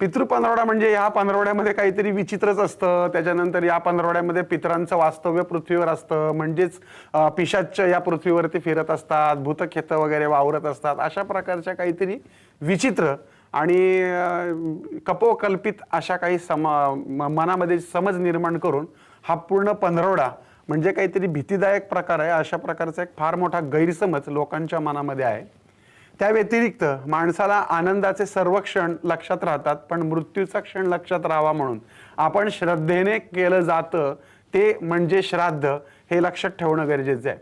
पितृ पंधरवडा म्हणजे ह्या पंधरवड्यामध्ये काहीतरी विचित्रच असतं. त्याच्यानंतर या पंधरवड्यामध्ये पितरांचं वास्तव्य पृथ्वीवर असतं. म्हणजेच पिशाच पिशाच्च या पृथ्वीवरती फिरत असतात भूतखेत वगैरे वावरत असतात. अशा प्रकारच्या काहीतरी विचित्र आणि कपोकल्पित अशा काही सम म- मनामध्ये समज निर्माण करून हा पूर्ण पंधरवडा म्हणजे काहीतरी भीतीदायक प्रकार आहे अशा प्रकारचा एक फार मोठा गैरसमज लोकांच्या मनामध्ये आहे. त्या व्यतिरिक्त माणसाला आनंदाचे सर्व क्षण लक्षात राहतात पण मृत्यूचा क्षण लक्षात राहावा म्हणून आपण श्रद्धेने केलं जातं ते म्हणजे श्राद्ध हे लक्षात ठेवणं गरजेचं आहे.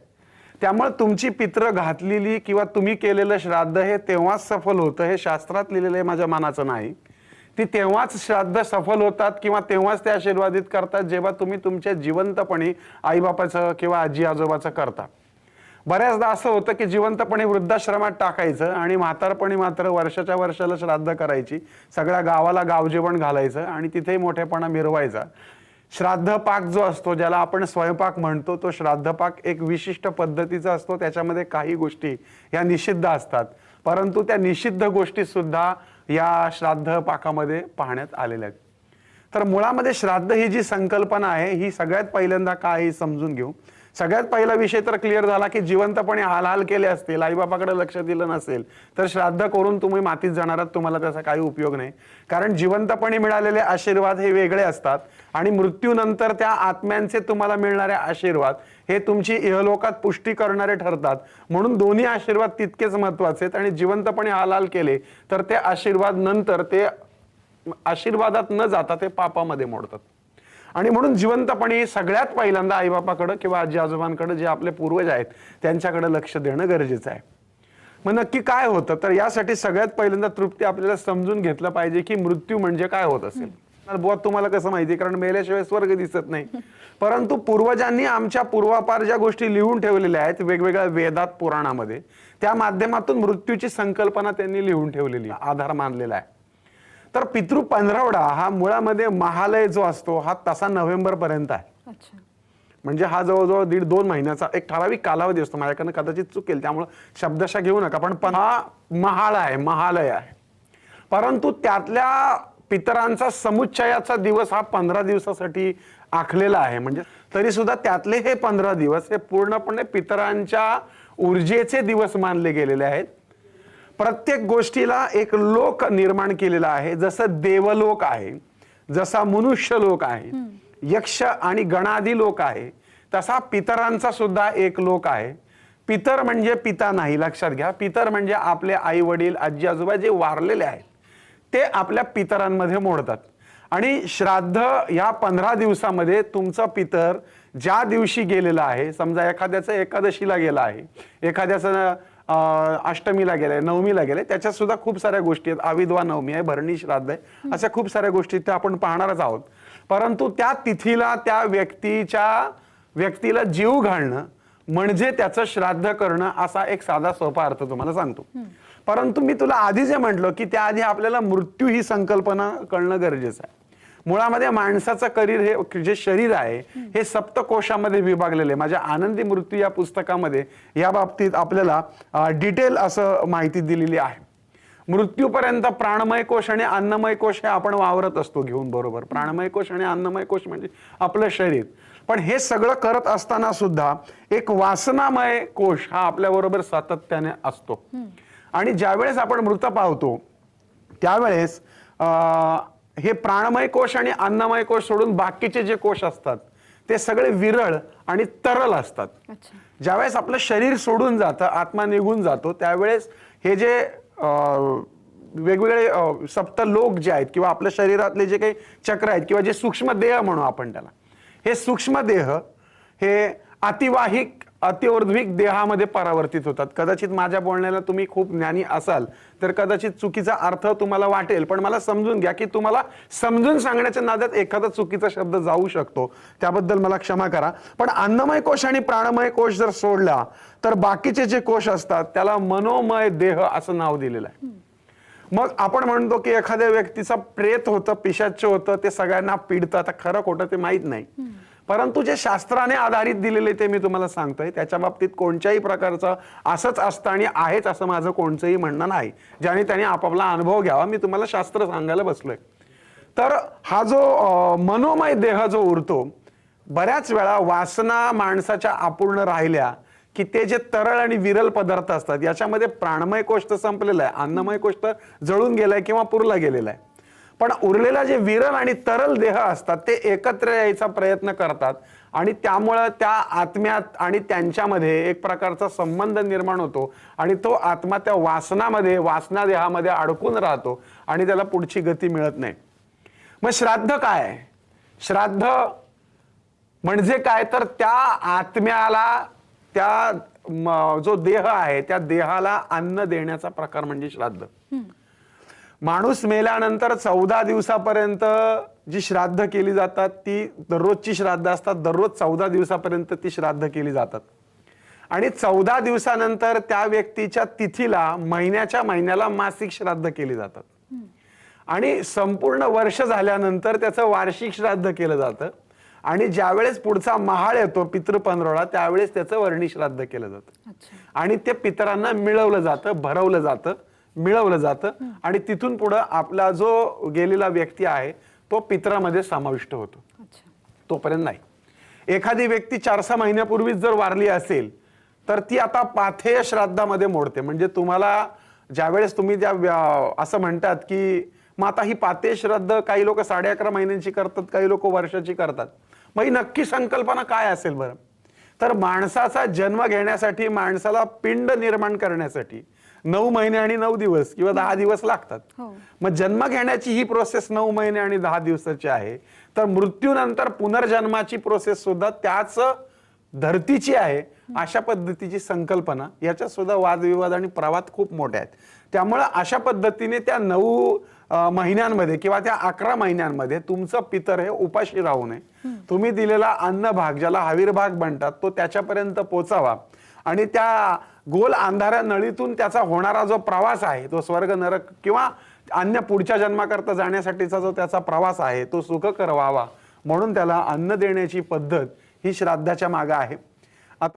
त्यामुळे तुमची पित्र घातलेली किंवा तुम्ही केलेलं श्राद्ध हे तेव्हाच सफल होतं हे शास्त्रात लिहिलेलं आहे माझ्या मनाचं नाही. ती तेव्हाच श्राद्ध सफल होतात किंवा तेव्हाच ते आशीर्वादित करतात जेव्हा तुम्ही तुमच्या जिवंतपणी आईबापाचं किंवा आजी आजोबाचं करता. बऱ्याचदा असं होतं की जिवंतपणे वृद्धाश्रमात टाकायचं आणि म्हातारपणी मात्र वर्षाच्या वर्षाला श्राद्ध करायची. सगळ्या गावाला गावजेवण घालायचं आणि तिथेही मोठेपणा मिरवायचा. श्राद्ध पाक जो असतो ज्याला आपण स्वयंपाक म्हणतो तो श्राद्ध पाक एक विशिष्ट पद्धतीचा असतो. त्याच्यामध्ये काही गोष्टी या निषिद्ध असतात. परंतु त्या निषिद्ध गोष्टी सुद्धा या श्राद्ध पाकामध्ये पाहण्यात आलेल्या आहेत. तर मुळामध्ये श्राद्ध ही जी संकल्पना आहे ही सगळ्यात पहिल्यांदा काय समजून घेऊ? सगळ्यात पहिला विषय तर क्लिअर झाला की जिवंतपणे हालहाल केले असतील आईबापाकडे लक्ष दिलं नसेल तर श्राद्ध करून तुम्ही मातीत जाणार तुम्हाला त्याचा काही उपयोग नाही. कारण जिवंतपणे मिळालेले आशीर्वाद हे वेगळे असतात आणि मृत्यूनंतर त्या आत्म्यांचे तुम्हाला मिळणारे आशीर्वाद हे तुमची इहलोकात पुष्टी करणारे ठरतात. म्हणून दोन्ही आशीर्वाद तितकेच महत्त्वाचे आहेत आणि जिवंतपणे हालहाल केले तर ते आशीर्वाद नंतर ते आशीर्वादात न जाता ते पापामध्ये मोडतात. आणि म्हणून जिवंतपणे सगळ्यात पहिल्यांदा आईबापाकडं किंवा आजी आजोबांकडं जे आपले पूर्वज आहेत त्यांच्याकडे लक्ष देणं गरजेचं आहे. मग नक्की काय होतं? तर यासाठी सगळ्यात पहिल्यांदा तृप्ती आपल्याला समजून घेतलं पाहिजे की मृत्यू म्हणजे काय होत असेल. बुवा तुम्हाला कसं माहिती कारण मेल्याशिवाय स्वर्ग दिसत नाही. परंतु पूर्वजांनी आमच्या पूर्वापार ज्या गोष्टी लिहून ठेवलेल्या आहेत वेगवेगळ्या वेदात पुराणामध्ये त्या माध्यमातून मृत्यूची संकल्पना त्यांनी लिहून ठेवलेली आहे, आधार मानलेला आहे. तर पितृ पंधरवडा हा मुळामध्ये महालय जो असतो हा तसा नोव्हेंबर पर्यंत आहे म्हणजे हा जवळजवळ दीड दोन महिन्याचा एक ठराविक कालावधी असतो. माझ्याकडनं कदाचित चुकेल त्यामुळं शब्दशा घेऊ नका पण पण हा महाळ आहे महालय आहे. परंतु त्यातल्या पितरांचा समुच्चयाचा दिवस हा पंधरा दिवसासाठी आखलेला आहे. म्हणजे तरी सुद्धा त्यातले हे पंधरा दिवस हे पूर्णपणे पितरांच्या ऊर्जेचे दिवस मानले गेलेले आहेत. प्रत्येक गोष्टीला एक लोक निर्माण केलेला आहे. जसं देवलोक आहे जसा मनुष्य लोक आहे यक्ष आणि गणादी लोक आहे तसा पितरांचा सुद्धा एक लोक आहे. पितर म्हणजे पिता नाही लक्षात घ्या. पितर म्हणजे आपले आई वडील आजी आजोबा जे वारलेले आहेत ते आपल्या पितरांमध्ये मोडतात. आणि श्राद्ध या पंधरा दिवसामध्ये तुमचं पितर ज्या दिवशी गेलेला आहे समजा एखाद्याचं एकादशीला गेला आहे एखाद्याचं अष्टमीला गेलाय नवमीला गेलाय त्याच्यात सुद्धा खूप साऱ्या गोष्टी आहेत. आविद्वा नवमी आहे भरणी श्राद्ध आहे अशा खूप साऱ्या गोष्टी त्या आपण पाहणारच आहोत. परंतु त्या तिथीला त्या व्यक्तीच्या व्यक्तीला जीव घालणं म्हणजे त्याचं श्राद्ध करणं असा एक साधा सोपा अर्थ तुम्हाला सांगतो. परंतु मी तुला आधी जे म्हटलं की त्याआधी आपल्याला मृत्यू ही संकल्पना कळणं गरजेचं आहे. मुळामध्ये माणसाचं करीर हे जे शरीर आहे हे सप्तकोशामध्ये विभागलेले आहे. माझ्या आनंदी मृत्यू या पुस्तकामध्ये या बाबतीत आपल्याला डिटेल असं माहिती दिलेली आहे. मृत्यूपर्यंत प्राणमय कोश आणि अन्नमय कोश हे आपण वावरत असतो घेऊन बरोबर. प्राणमय कोश आणि अन्नमय कोश म्हणजे आपलं शरीर. पण हे सगळं करत असताना सुद्धा एक वासनामय कोश हा आपल्या बरोबर सातत्याने असतो. आणि ज्यावेळेस आपण मृत पावतो त्यावेळेस अं, हे प्राणमय कोश आणि अन्नमय कोश सोडून बाकीचे जे कोश असतात ते सगळे विरळ आणि तरल असतात. ज्यावेळेस आपलं शरीर सोडून जातं आत्मा निघून जातो त्यावेळेस हे जे वेगवेगळे अं, सप्तलोक जे आहेत किंवा आपल्या शरीरातले जे काही चक्र आहेत किंवा जे सूक्ष्म देह म्हणू आपण त्याला हे सूक्ष्म देह हे अतिवाहिक अतिवर्ध्विक देहामध्ये परावर्तित होतात. कदाचित माझ्या बोलण्याला तुम्ही खूप ज्ञानी असाल तर कदाचित चुकीचा अर्थ तुम्हाला वाटेल पण मला समजून घ्या की तुम्हाला समजून सांगण्याच्या नाद्यात एखादा चुकीचा शब्द जाऊ शकतो. त्याबद्दल मला क्षमा करा. पण अन्नमय कोश आणि प्राणमय कोश जर सोडला तर बाकीचे जे कोश असतात त्याला मनोमय देह असं नाव दिलेलं आहे. मग आपण म्हणतो की एखाद्या व्यक्तीचा प्रेत होतं पिशाच होतं ते सगळ्यांना पिडतं. आता खरं खोटं ते माहीत नाही. परंतु जे शास्त्राने आधारित दिलेले ते मी तुम्हाला सांगतोय त्याच्या बाबतीत कोणत्याही प्रकारचं असंच असतं आणि आहेच असं माझं कोणचंही म्हणणं नाही ज्याने त्याने आपापला अनुभव घ्यावा. मी तुम्हाला शास्त्र सांगायला बसलोय. तर हा जो मनोमय देह जो उरतो बऱ्याच वेळा वासना माणसाच्या अपूर्ण राहिल्या की ते जे तरळ आणि विरल पदार्थ असतात याच्यामध्ये प्राणमय कोष्ट संपलेला आहे. अन्नमय कोष्ट जळून गेलाय किंवा पुरला गेलेला आहे. पण उरलेला जे विरल आणि तरल देह असतात ते एकत्र यायचा प्रयत्न करतात. आणि त्यामुळं त्या आत्म्यात आणि त्यांच्यामध्ये एक प्रकारचा संबंध निर्माण होतो. आणि तो आत्मा त्या वासनामध्ये वासना देहामध्ये अडकून राहतो. आणि त्याला पुढची गती मिळत नाही. मग श्राद्ध काय? श्राद्ध म्हणजे काय? तर त्या आत्म्याला त्या जो देह आहे त्या देहाला अन्न देण्याचा प्रकार म्हणजे श्राद्ध. माणूस मेल्यानंतर चौदा दिवसापर्यंत जी श्राद्ध केली जातात ती दररोजची श्राद्ध असतात दररोज चौदा दिवसापर्यंत ती श्राद्ध केली जातात. आणि चौदा दिवसानंतर त्या व्यक्तीच्या तिथीला महिन्याच्या महिन्याला मासिक श्राद्ध केली जातात. आणि संपूर्ण वर्ष झाल्यानंतर त्याचं वार्षिक श्राद्ध केलं जातं. आणि ज्यावेळेस पुढचा महाळ येतो पितृ पंधरवडा त्यावेळेस त्याचं वर्णी श्राद्ध केलं जातं. आणि ते पितरांना मिळवलं जातं भरवलं जातं. मिळवलं जातं आणि तिथून पुढं आपला जो गेलेला व्यक्ती आहे तो पितरामध्ये समाविष्ट होतो. तोपर्यंत नाही. एखादी व्यक्ती चार सहा महिन्यापूर्वीच जर वारली असेल तर ती आता पाथेय श्राद्धामध्ये मोडते. म्हणजे तुम्हाला ज्यावेळेस तुम्ही त्या व्या- असं म्हणतात की मग आता ही पाथेय श्राद्ध काही लोक साडे अकरा महिन्यांची करतात काही लोक वर्षाची करतात. मग ही नक्की संकल्पना काय असेल बरं? तर माणसाचा जन्म घेण्यासाठी माणसाला पिंड निर्माण करण्यासाठी नऊ महिने आणि नऊ दिवस किंवा दहा दिवस लागतात. हो. मग जन्म घेण्याची ही प्रोसेस नऊ महिने आणि दहा दिवसाची आहे. तर मृत्यूनंतर पुनर्जन्माची प्रोसेस सुद्धा त्याच धर्तीची आहे अशा पद्धतीची संकल्पना. याच्यात सुद्धा वादविवाद आणि प्रवाद खूप मोठे आहेत. त्यामुळं अशा पद्धतीने त्या नऊ महिन्यांमध्ये किंवा त्या अकरा महिन्यांमध्ये तुमचं पितर हे उपाशी राहू नये. तुम्ही दिलेला अन्न भाग ज्याला हवीर भाग म्हणतात तो त्याच्यापर्यंत पोचावा. आणि त्या गोल अंधाऱ्या नळीतून त्याचा होणारा जो प्रवास आहे तो स्वर्ग नरक किंवा अन्य पुढच्या जन्माकरता जाण्यासाठीचा जो त्याचा प्रवास आहे तो सुखकर व्हावा म्हणून त्याला अन्न देण्याची पद्धत ही श्राद्धाच्या मागं आहे.